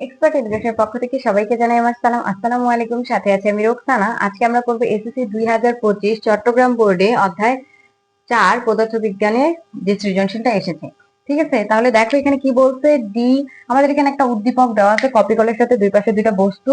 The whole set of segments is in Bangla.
এক্সপার্ট এডুকেশনের পক্ষ থেকে সবাইকে জানাই আমার সালাম। আসসালামু আলাইকুম। সাথে আছে আমি রোকসানা। আজকে আমরা করব এসএসসি দুই হাজার পঁচিশ চট্টগ্রাম বোর্ডে অধ্যায় চার পদার্থ বিজ্ঞানের যে সৃজনশীলটা এসেছে। ঠিক আছে? তাহলে দেখো এখানে কি বলছে? ডি আমাদের এখানে একটা উদ্দীপক দেওয়া আছে কপি কলের সাথে দুই পাশে দুইটা বস্তু,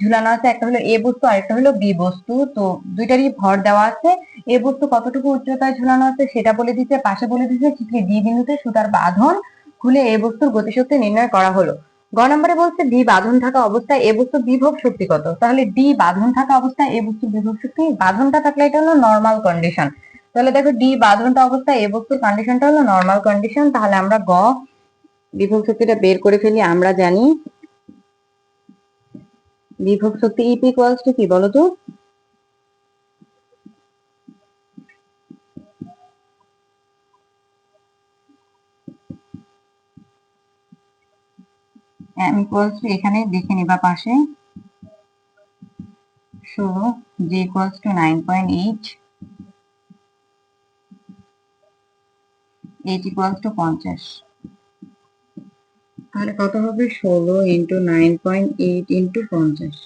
ঝুলানো আছে, একটা হলো এ বস্তু আর একটা হলো বি বস্তু। তো দুইটারই ভর দেওয়া আছে। এ বস্তু কতটুকু উচ্চতায় ঝুলানো আছে সেটা বলে দিচ্ছে পাশে বলে দিচ্ছে ডি বিন্দুতে সুতার বাঁধন খুলে এ বস্তুর গতিশক্তি নির্ণয় করা হলো। গ নম্বরে বলছে ডি বাঁধন থাকা অবস্থায় এ বস্তু বিভব শক্তি কত? তাহলে ডি বাঁধন থাকা অবস্থায় এ বস্তু বিভব শক্তি, বাঁধনটা থাকলে এটা হলো নর্মাল কন্ডিশন তাহলে দেখো ডি বাঁধনটা অবস্থায় এ বস্তুর কন্ডিশনটা হলো নর্মাল কন্ডিশন তাহলে আমরা গ বিভব শক্তিটা বের করে ফেলি, আমরা জানি বিভব শক্তি ইপি ইকুয়ালস টু কি বলতো? এম ইকুয়ালস টু এখানে দেখে নিবা পাশে। ষোলো G equals to nine point eight eight equals to পঞ্চাশ। তাহলে কত হবে? ষোলো into nine point eight into পঞ্চাশ।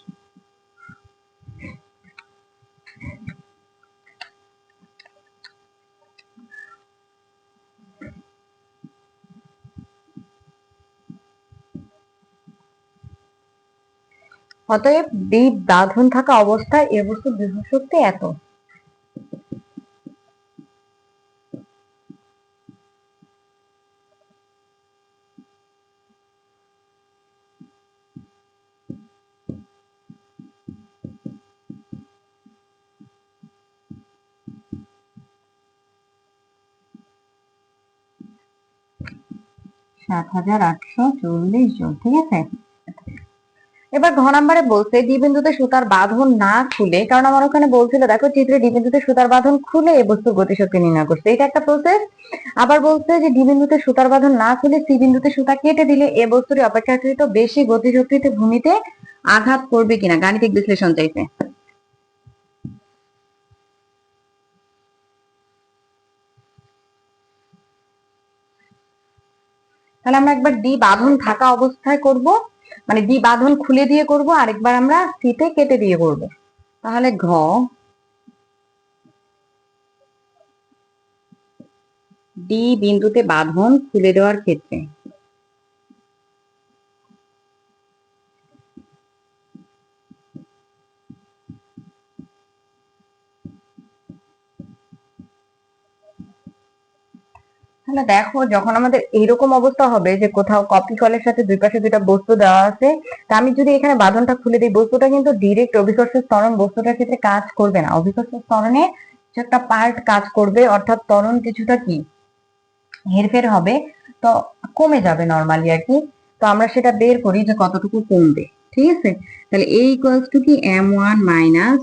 অতএব দ্বীপ বাঁধন থাকা অবস্থায় এ বস্তুর বিভব শক্তি এত। সাত হাজার আটশো চল্লিশ জন, ঠিক আছে? এবার ঘ নাম্বারে বলছে, ডি বিন্দুতে সুতার বাঁধন না খুলে, কারণ আমার ওখানে বলছিল, দেখো চিত্রে ডি বিন্দুতে সুতার বাঁধন খুলে এই বস্তুর গতিশক্তি নির্ণয় করছে। এটা একটা প্রসেস আবার বলছে যে ডি বিন্দুতে সুতার বাঁধন না খুলে সি বিন্দুতে সুতা কেটে দিলে এ বস্তুটি অপেক্ষাকৃত বেশি গতিশক্তিতে ভূমিতে আঘাত করবে কিনা, গাণিতিক বিশ্লেষণ চাইছে। তাহলে আমরা একবার ডি বাঁধন থাকা অবস্থায় করব। মানে দি বাঁধন খুলে দিয়ে করব, আরেকবার আমরা শীতে কেটে দিয়ে করব। তাহলে ঘ। ডি বিন্দুতে বাঁধন খুলে দেওয়ার ক্ষেত্রে। তাহলে দেখো, যখন আমাদের এরকম অবস্থা হবে যে কোথাও কপি কলের সাথে দুই পাশে দুইটা বস্তু দেওয়া আছে, তা আমি যদি এখানে বাঁধনটা খুলে দিই, বস্তুটা কিন্তু ডিরেক্ট অভিকর্ষের ত্বরণ, বস্তুটার ক্ষেত্রে কাজ করবে না। অভিকর্ষের ত্বরণে কিছু একটা পার্ট কাজ করবে, অর্থাৎ ত্বরণ কিছুটা কি? হেরফের হবে, তো কমে যাবে নর্মালি আর কি। তো আমরা সেটা বের করি যে কতটুকু কমবে, ঠিক আছে? তাহলে এ ইকুয়ালস টু কি? M one minus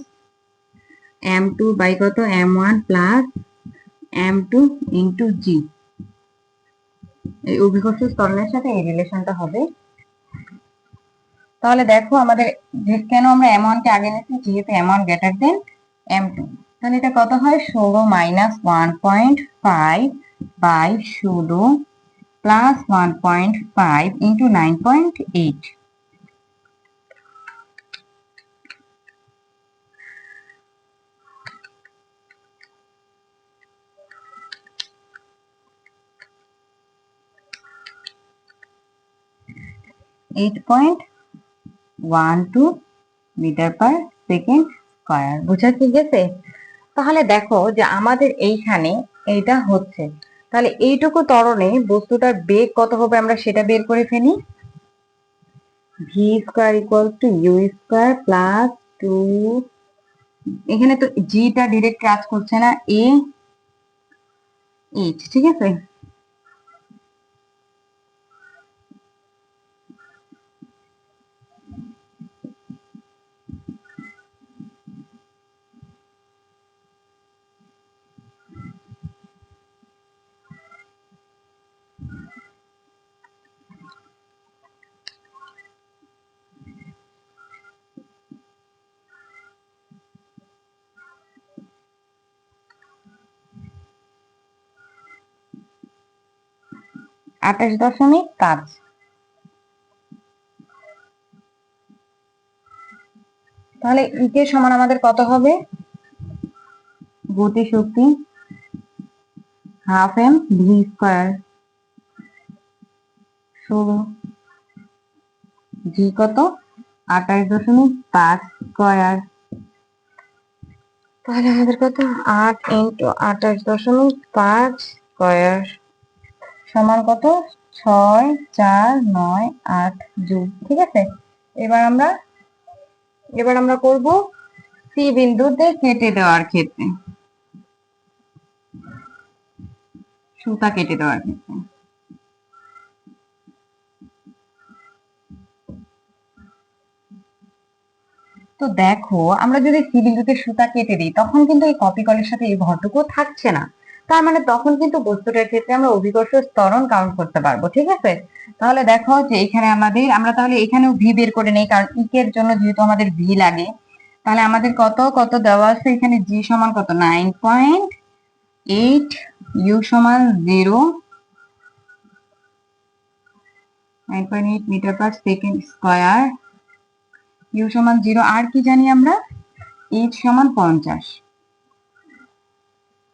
M two by কত? M one plus M two into G এই অভিকর্ষ স্তরণের সাথে এই রিলেশনটা হবে। তাহলে দেখো আমাদের যে কেন আমরা এম কে আগে নিয়েছি, যেহেতু one greater than M two তাহলে এটা কত হয়? ষোলো minus one point five by ষোলো plus one point five into nine point eight eight point one two metre per second square বুঝা কি গেছে? তাহলে দেখো যে আমাদের এইখানে এইটা হচ্ছে। তাহলে এইটুকু ত্বরণে বস্তুটার বেগ কত হবে আমরা সেটা বের করে ফেলি। V square equal to U square plus two এখানে তো জিটা ডিরেক্ট কাজ করছে না এ এইচ ঠিক আছে? আঠাশ দশমিক পাঁচ। তাহলে ই কে সমান আমাদের কত হবে? গতি শক্তি হাফ এম ভি স্কোয়ার ষোলো। জি কত? আঠাশ দশমিক পাঁচ স্কোয়ার তাহলে আমাদের কত? আট ইন্টু আঠাশ দশমিক পাঁচ স্কোয়ার সমান কত? ছয়, চার, নয়, আট জুল ঠিক আছে? এবার আমরা এবার আমরা করব সি বিন্দুতে কেটে দেওয়ার ক্ষেত্রে। সুতা কেটে দেওয়ার ক্ষেত্রে। তো দেখো, আমরা যদি সি বিন্দুতে সুতা কেটে দিই, তখন কিন্তু এই কপি কলের সাথে এই ভরটুকু থাকছে না। তার মানে তখন কিন্তু বস্তুটার ক্ষেত্রে আমরা অভিকর্ষ ত্বরণ কাউন্ট করতে পারব, ঠিক আছে? তাহলে দেখো যে এখানে আমাদের, আমরা তাহলে এখানেও ভি বের করে নেই, কারণ ইকের জন্য যেহেতু আমাদের ভি লাগে, তাহলে আমাদের কত কত দেওয়া আছে? এখানে জি সমান কত? নাইন পয়েন্ট এইট ইউ সমান zero nine point eight metre per second square U সমান জিরো আর কি জানি আমরা? এইচ সমান পঞ্চাশ।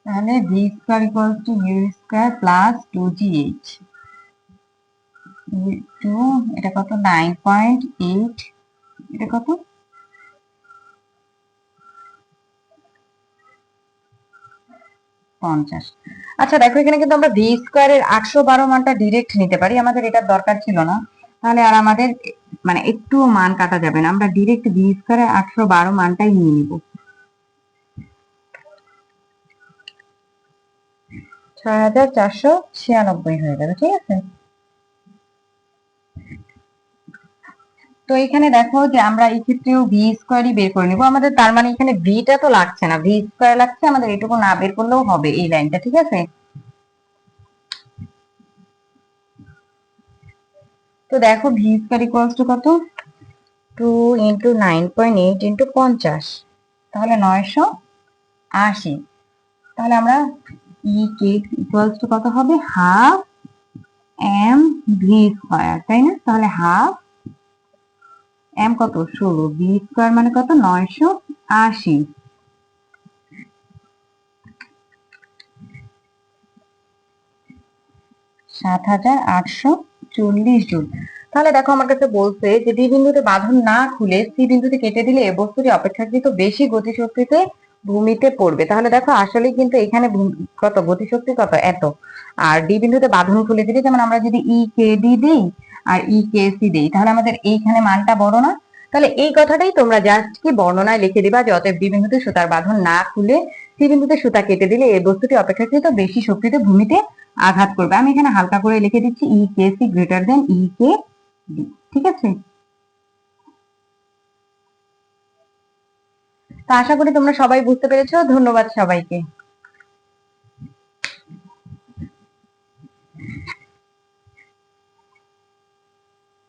তাহলে V square equals to U square plus two G H two এটা কত? নাইন পয়েন্ট এইট এটা কত? পঞ্চাশ। আচ্ছা দেখো, এখানে কিন্তু আমরা ভি স্কোয়ারের আটশো বারো মানটা ডিরেক্ট নিতে পারি। আমাদের এটার দরকার ছিল না। তাহলে আর আমাদের মানে একটু মান কাটা যাবে না। আমরা ডিরেক্ট ভি স্কোয়ারের আটশো বারো মানটাই নিয়ে নিব। ছয় হাজার চারশো ছিয়ানব্বই হয়ে যাবে ঠিক আছে? তো এখানে দেখো যে আমরা এই ক্ষেত্রেও ভি স্কোয়ারই বের করে নিব। আমাদের তার মানে এখানে ভিটা তো লাগছে না। ভি স্কোয়ার লাগছে, আমাদের এটুকু না বের করলেও হবে এই লাইনটা ঠিক আছে? তো দেখো ভি স্কোয়ার ইকুয়ালস টু কত? Two into nine point eight into পঞ্চাশ। তাহলে নয়শো আশি। তাহলে আমরা ইকুয়ালস টু কত হবে? হাফ এম ভি স্কোয়ার তাই না? তাহলে হাফ এম কত? ষোলো। বি স্কোয়ার মানে কত? নয়শো আশি। সাত হাজার আটশো চল্লিশ জুল তাহলে দেখো, আমার কাছে বলছে যে ডি বিন্দুতে বাঁধন না খুলে সি বিন্দুতে কেটে দিলে এ বস্তুটি অপেক্ষাকৃত বেশি গতিশক্তিতে ভূমিতে পড়বে। তাহলে দেখো আসলে কিন্তু এখানে কত? গতিশক্তি কত? এত। আর ডি বিন্দুতে বাঁধন খুলে দিলে যেমন আমরা যদি ই কে ডি দিই আর ই কে সি দিই, তাহলে আমাদের এইখানে মানটা বড় না তাহলে এই কথাটাই তোমরা জাস্ট কি বর্ণনায় লিখে দিবা যে অতএব ডি বিন্দুতে সুতার বাঁধন না খুলে সি বিন্দুতে সুতা কেটে দিলে এই বস্তুটি অপেক্ষাকৃত বেশি শক্তিতে ভূমিতে আঘাত করবে। আমি এখানে হালকা করে লিখে দিচ্ছি E K C greater than E K D ঠিক আছে? তো আশা করি তোমরা সবাই বুঝতে পেরেছ। ধন্যবাদ সবাইকে।